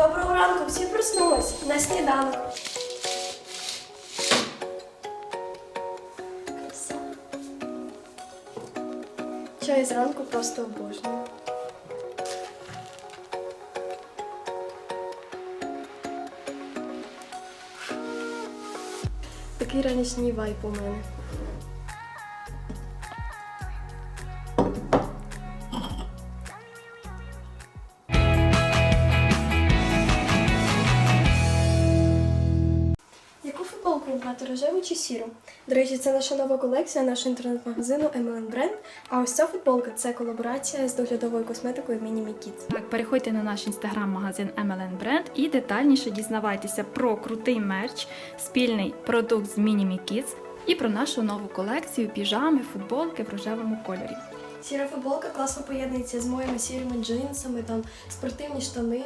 Доброго ранку, всі проснулись на сніданок. Чай зранку просто обожнюю. Такий ранішній вайб у мене. Обрати рожеву чи сіру? До речі, це наша нова колекція нашого інтернет-магазину MLM Brand. А ось ця футболка це колаборація з доглядовою косметикою Mini Me Kids. Так, переходьте на наш інстаграм-магазин MLN Brand і детальніше дізнавайтеся про крутий мерч, спільний продукт з Minimi Kids і про нашу нову колекцію піжами, футболки в рожевому кольорі. Сіра футболка класно поєднується з моїми сірими джинсами, там спортивні штани.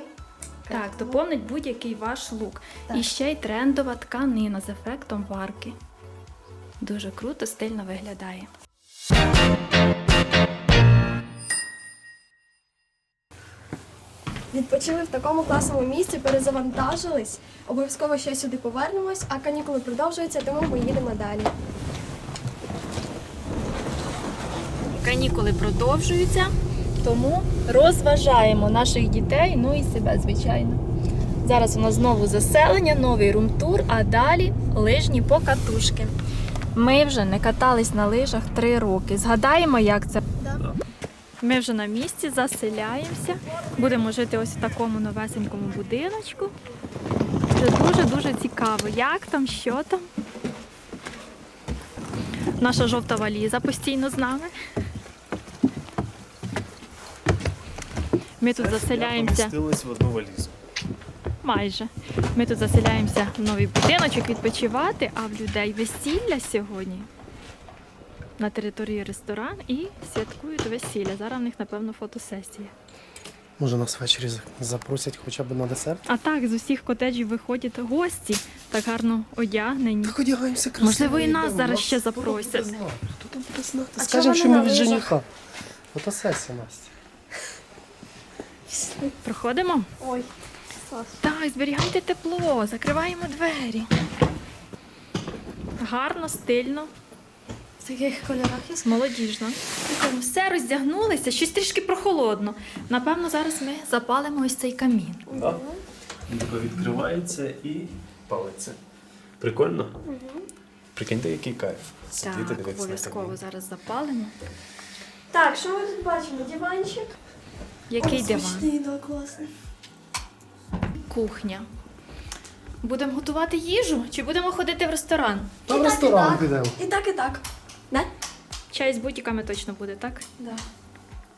Так, доповнить будь-який ваш лук. Так. І ще й трендова тканина з ефектом варки. Дуже круто, стильно виглядає. Відпочили в такому класному місці, перезавантажились. Обов'язково ще сюди повернемось, а канікули продовжуються, тому ми їдемо далі. Канікули продовжуються, тому розважаємо наших дітей, ну і себе, звичайно. Зараз у нас знову заселення, новий румтур, а далі лижні покатушки. Ми вже не катались на лижах три роки. Згадаємо, як це. Ми вже на місці заселяємося. Будемо жити ось в такому новесенькому будиночку. Це дуже-дуже цікаво. Як там, що там. Наша жовта валіза постійно з нами. Ми тут заселяємося Помістились в одну валізу. майже. Ми тут заселяємося в новий будиночок відпочивати, а в людей весілля сьогодні на території ресторан і святкують весілля. Зараз в них, напевно, фотосесія. Може нас ввечері запросять хоча б на десерт? А так, з усіх котеджів виходять гості, так гарно одягнені. Так одягаємося красиво. Можливо, і нас зараз ще запросять. Хто там буде знати? Скажемо, що ми від жениха. Фотосесія, Настя. Проходимо? Ой, клас. Так, зберігайте тепло, закриваємо двері. Гарно, стильно. В таких кольорах є Молодіжно. Все роздягнулися, щось трішки прохолодно. Напевно, зараз ми запалимо ось цей камін. Да? Він тако відкривається і палиться. Прикольно? Прикиньте, який кайф. Сидіти, Так, дивитися на обов'язково камін. зараз запалимо. Так, що ми тут бачимо? Диванчик. Який О, диван? Смачний, да, класний. Кухня. Будемо готувати їжу чи будемо ходити в ресторан? Та в І так, і ресторан так. підемо. І так, і так. Не? Чай з бутіками точно буде, так? Да.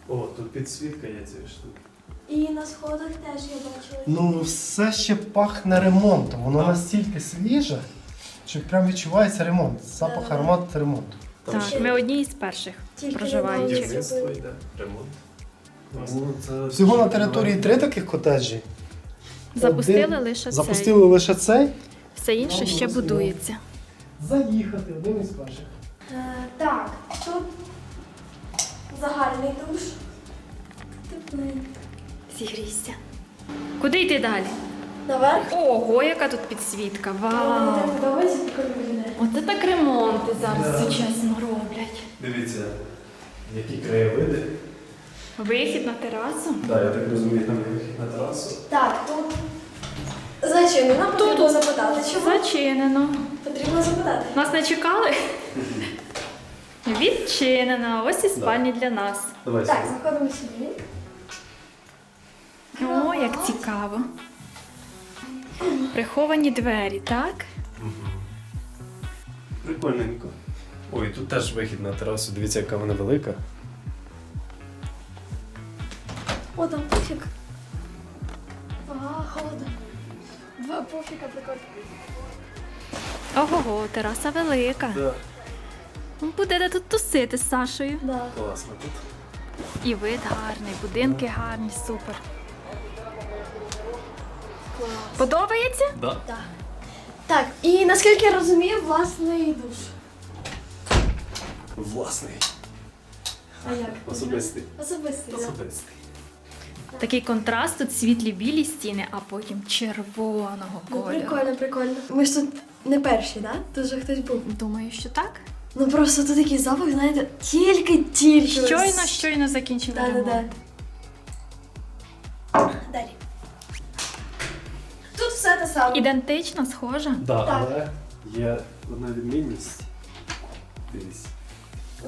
О, тут підсвітка є цієї штуки. І на сходах теж я бачила. Ну, все ще пахне ремонтом. Воно настільки свіже, що прям відчувається ремонт. Запах, Да-да-да. аромат ремонту. Так, ще- ми одні із перших Тільки проживаючих. недавно йде, ремонт. Всього на території три таких котеджі. Запустили Один- лише Запустили лише цей. Все інше ще будується. Заїхати один із перших. Е, так, тут загальний душ. Тепленько. Зігрійся. Куди йти далі? Наверх. Ого, яка тут підсвітка. Мені Вау! так подобається таке. Оце так ремонти зараз сучасно роблять. Дивіться, які краєвиди. Вихід на терасу. Так, я так розумію, там є вихід на терасу. Так, тут зачинено. Потрібно запитати. Чому? Зачинено. Потрібно запитати. Нас не чекали? Відчинено. Ось і спальні для нас. Давай Так, заходимо сюди. О, як цікаво. Приховані двері, так? Прикольненько. Ой, тут теж вихід на терасу. Дивіться, яка вона велика. Ого, тераса велика. Да. Буде де тут тусити з Сашою. Да. Класно тут. І вид гарний, будинки гарні, супер. Клас. Подобається? Да. Так. Так, і наскільки я розумію, власний душ. Власний. А як? Особистий. Особистий. да. Особистий. Такий контраст, тут світлі білі стіни, а потім червоного Ну, кольору. прикольно, прикольно. Ми ж тут не перші, да? Тут же хтось був. Думаю, що так. Ну просто тут такий запах, знаєте, тільки-тільки. Щойно, щойно закінчили Да, да, ремонт. да. Далі. Тут все те саме. Ідентично, схожа. Да, Так. але є одна відмінність. Дивись.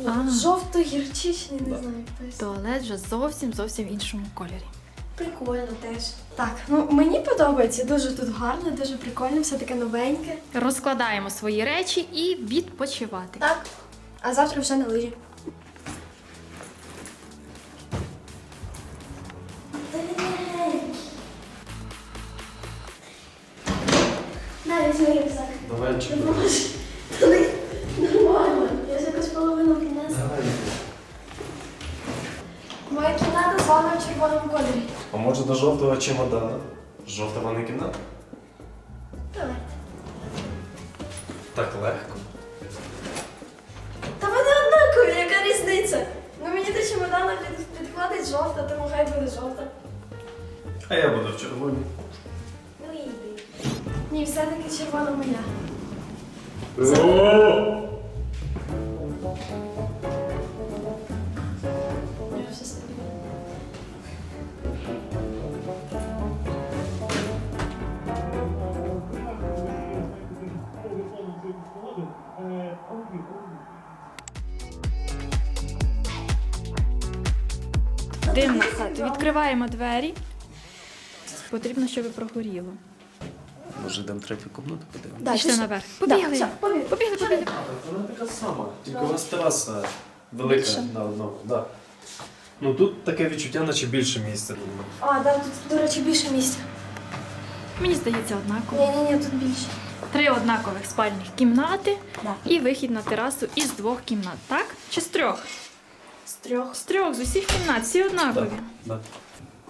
А. Жовто-гірчичний, не Да. знаю. Тобто. Туалет вже зовсім зовсім в іншому кольорі. Прикольно теж. Так, ну мені подобається, дуже тут гарно, дуже прикольно, все таке новеньке. Розкладаємо свої речі і відпочивати. Так. А завтра вже на лижі. Візьми рюкзак. Давай чекай. Допоможи. Та не- Нормально. Я ж якось половину принесла. Давай. Моя кімната з вами в червоному кольорі. А може до жовтого чемодана? Жовта ванна кімната? Давай. Так легко. Та вони однакові, яка різниця? Ну мені до чемодана під, підходить жовта, тому хай буде жовта. А я буду в червоній. Ну іди. Ні, все-таки червона моя. Я Дивна хата. Відкриваємо двері. Потрібно, щоб прогоріло. Може йдемо третю кімнату подивимося? Да, Пішли наверх. Побігли. все, побігли. Побігли, побігли. Вона така сама, тільки у вас тераса велика Більше. на одному. Да. Ну тут таке відчуття, наче більше місця. А, да, тут, до речі, більше місця. Мені здається, однаково. Ні, ні, ні, тут більше. Три однакових спальних кімнати Да. і вихід на терасу із двох кімнат, так? Чи з трьох? З трьох. З трьох, з усіх кімнат, всі однакові. Да.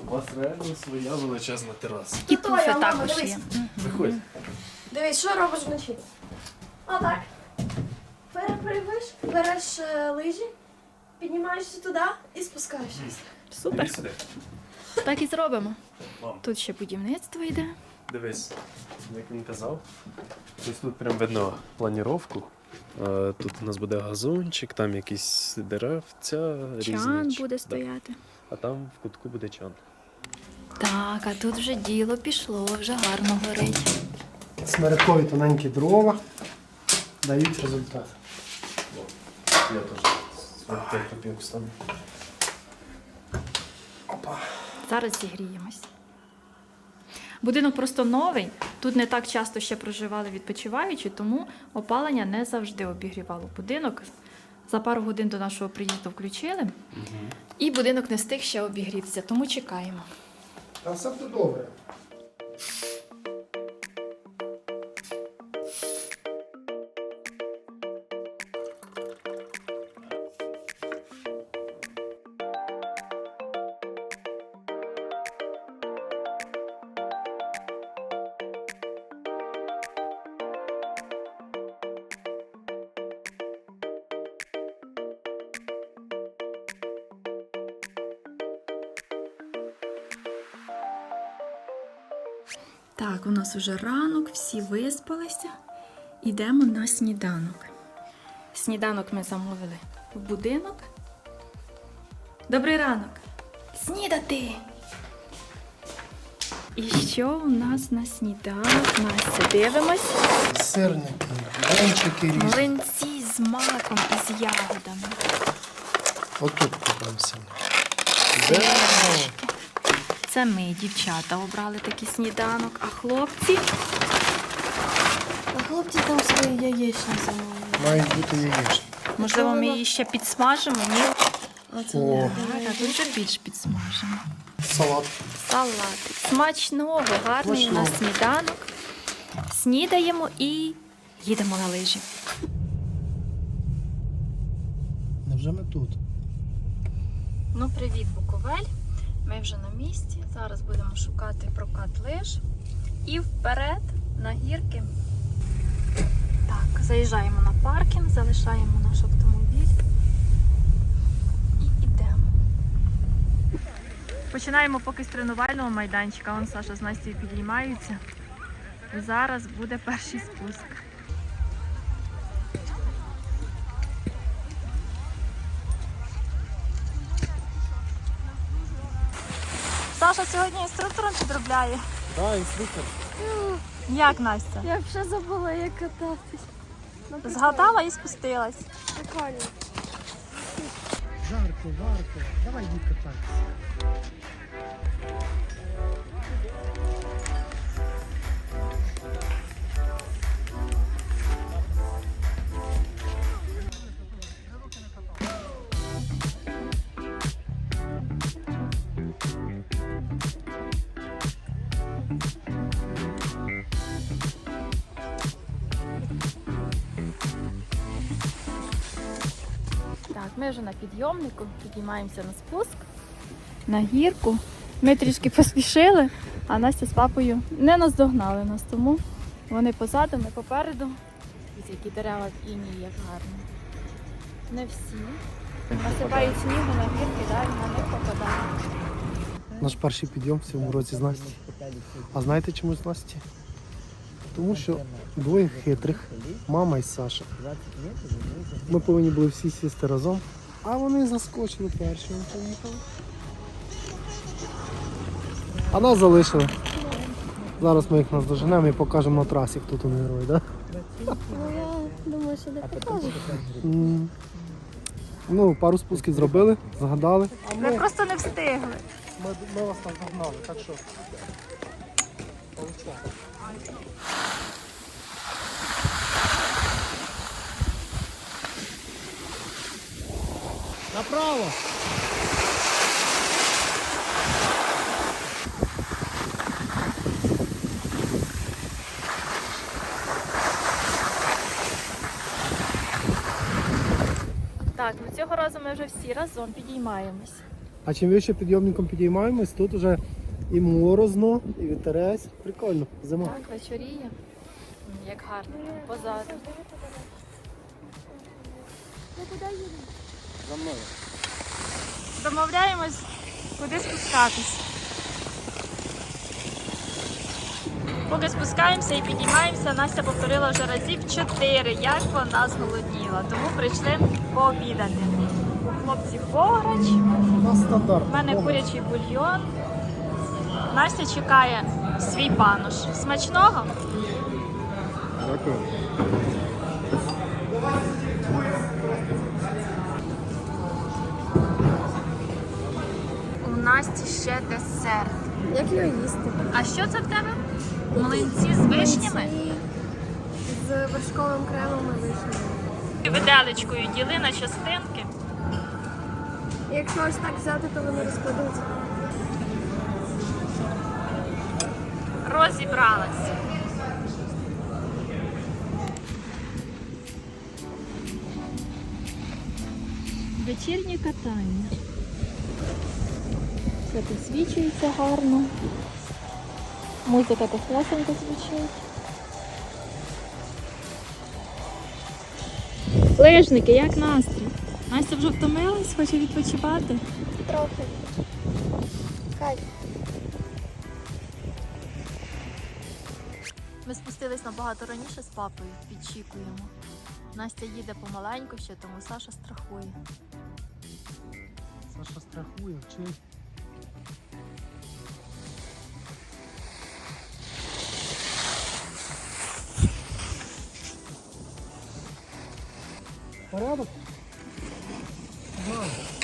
У вас реально своя величезна тераса. І Ну, Толя, пуфи мама, також дивись. є. Виходь. Дивись, що робиш вночі? Отак. Перепригуєш, береш е, лижі, піднімаєшся туди і спускаєшся. Супер. Іди сюди. Так і зробимо. Мам, Тут ще будівництво йде. дивись, як він казав. Ось тут прям видно планіровку. Тут у нас буде газончик, там якісь деревця Чан різні. буде Да. стояти. А там в кутку буде чан. Так, а тут вже діло пішло, вже гарно горить. Смиркові тоненькі дрова дають результат. Я теж п'ять стану. Опа. Зараз зігріємось. Будинок просто новий. Тут не так часто ще проживали відпочиваючі, тому опалення не завжди обігрівало будинок. За пару годин до нашого приїзду включили, і будинок не встиг ще обігрітися, тому чекаємо. Та все буде добре. Так, у нас уже ранок, всі виспалися. Йдемо на сніданок. Сніданок ми замовили в будинок. Добрий ранок! Снідати! І що у нас на сніданок? Настя, дивимось. Сирники, блинчики різні. Млинці з маком і з ягодами. Отут купимо сирники. Це ми, дівчата, обрали такий сніданок, а хлопці А хлопці там свої яєчні замовили. Мають бути яєчні. Можливо, ми її ще підсмажимо, ні? О, Так, а тут вже більш підсмажимо. салат. Салатик. Смачного, гарний у нас сніданок. Снідаємо і їдемо на лижі. Невже ми тут? Ну, привіт, Буковель. Ми вже на місці. Зараз будемо шукати прокат лиж. І вперед на гірки. Так, заїжджаємо на паркінг, залишаємо наш автомобіль і йдемо. Починаємо поки з тренувального майданчика. Вон Саша з Настю підіймаються. Зараз буде перший спуск. Саша сьогодні інструктором підробляє. Так, інструктор. Як Настя? Я вже забула, як кататись. Згадала і спустилась. Прикольно. Жарко, варто. Давай йди кататися. Так, ми вже на підйомнику, підіймаємося на спуск, на гірку. Ми трішки поспішили, а Настя з папою не наздогнали нас, тому вони позаду, ми попереду. Ось які дерева в іні, як гарно. Не всі. Насипають снігу на гірки, да, і на них попадає. Наш перший підйом в цьому році з Насті. А знаєте чому з Насті? Тому що двоє хитрих, мама і Саша. Ми повинні були всі сісти разом, а вони заскочили першими поїхали. А нас залишили. Зараз ми їх наздоженемо і покажемо на трасі, хто тут герой, так? Ну я думаю, що не покажу. Ну, пару спусків зробили, згадали. Ми просто не встигли. Ми, ми вас там нагнали, так що. Направо! Так, ну цього разу ми вже всі разом підіймаємось. А чим вище підйомником підіймаємось, тут вже і морозно, і вітерець. Прикольно, зима. Так, вечоріє. Як гарно там позаду. За мною. Домовляємось, куди спускатись. Поки спускаємося і підіймаємося, Настя повторила вже разів чотири, як вона зголодніла. Тому прийшли пообідати. У хлопців бограч, У мене курячий бульйон. Настя чекає свій пануш. Смачного? Дякую. У Насті ще десерт. Як його їсти? А що це в тебе? Млинці з вишнями? З вершковим кремом і вишнею. Виделечкою діли на частинки. Якщо ось так взяти, то вони розкладуться. Розібралась. Вечірнє катання. Все підсвічується гарно. Музика тихесенько звучить. Лижники, як настрій? Настя вже втомилась, хоче відпочивати. Трохи. Кайф. Ми спустились набагато раніше з папою, підчікуємо. Настя їде помаленьку ще, тому Саша страхує. Саша страхує, вчить. Порядок? Під'їхали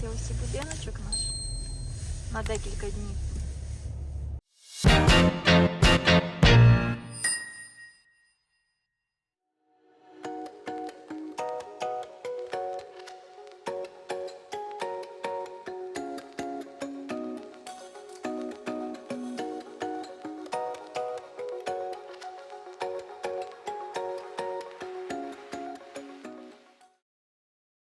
Це ось і будиночок наш на декілька днів.